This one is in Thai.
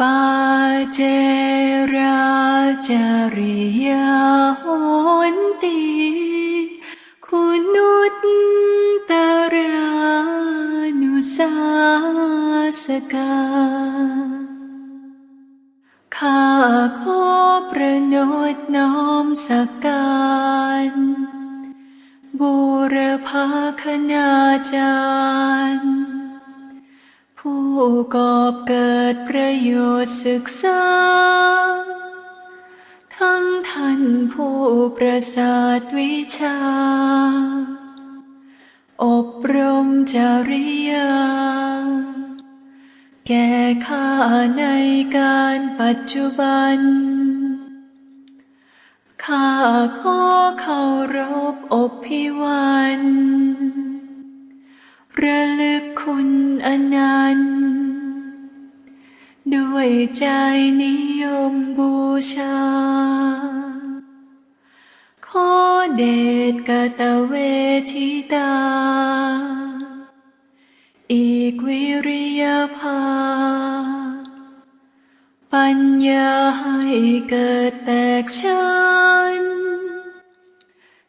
ปาเจราจาริยาหนติคุณุตตรานุสาสกาข้าขอประนตน้อมสักการบูรพาคณาจารย์ ผู้กอบเกิดประโยชน์ศึกษา ทั้งท่านผู้ประสาทวิชา อบรมจริยา แก่ข้าในการปัจจุบัน ข้าขอเคารพอบพิวัน ระลึกคุณอนันต์ ด้วยใจนิยมบูชา ขอเดชกตเวทิตา อีกวิริยภา ปัญญาให้เกิดแตกฉาน